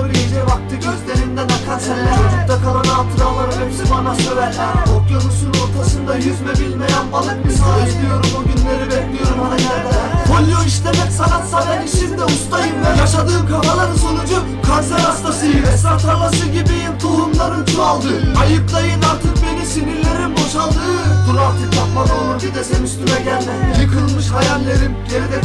Ağlar gece vakti gözlerimden akar seller. Çocukta kalan hatıralarım hepsi bana söverler. Okyanusun ortasında yüzme bilmeyen balık misal Özlüyorum o günleri bekliyorum hani nerede Folyo işlemek sanatsa ben işimde ustayım Ve yaşadığım kafaların sonucu kanser hastasıyım. Esrar tarlası gibiyim tohumların çoğaldı. Ayıplayın artık beni sinirlerim boşaldı. Dur artık yapma ne olur bir de sen üstüme gelme. Yıkılmış hayallerim geride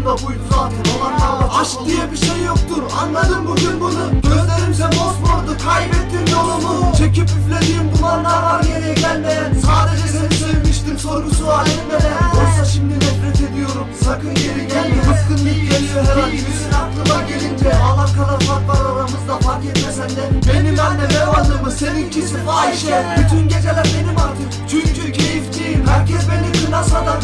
Tek suçum da buydu zaten olanlarla Aşk diye bir şey yoktur anladım bugün bunu. Gözlerimse mosmordu kaybettim yolumu. Çekip üflediğim dumanlar var geriye gelmeyen. Sadece seni sevmiştim sorgusu halimde de Oysa şimdi nefret ediyorum sakın geri gelme. Bıkkınlık geliyor her an yüzün aklıma gelince. Ağlar kadar fark var aramızda fark etmesen de Benim annem ev hanımı seninkisi fahişe. Bütün geceler benim artık çünkü keyifçiyim. Herkes beni kınasa da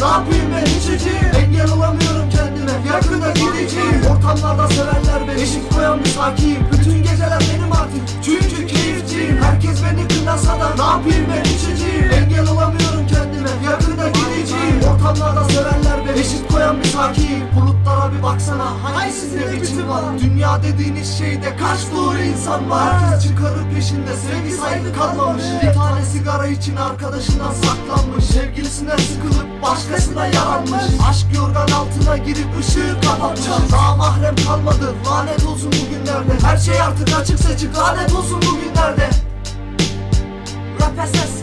sakiyim Bütün geceler benim artık çünkü keyifçiyim. Herkes beni kınasa da ne yapayım ben? İçeceğim Engel olamıyorum kendime. Yakında gideceğim. Ortamlarda severler beni eşit koyan bir sakiyim Bulutlara bir baksana. Hangisinde biçim var? Dünya dediğiniz şeyde kaç doğru insan var? Herkes çıkarır peşinde. Sevgi saygı kalmamış. Bir tane sigara için arkadaşından saklanmış. Sevgilisinden sıkılıp başkasına yaranmış Aşk yorgan altına girip ışığı kapatmış. Daha mahrem kalmadı lanet olsun bugünlerde. Her şey artık açık seçik lanet olsun bugünlerde. Rap'e ses ver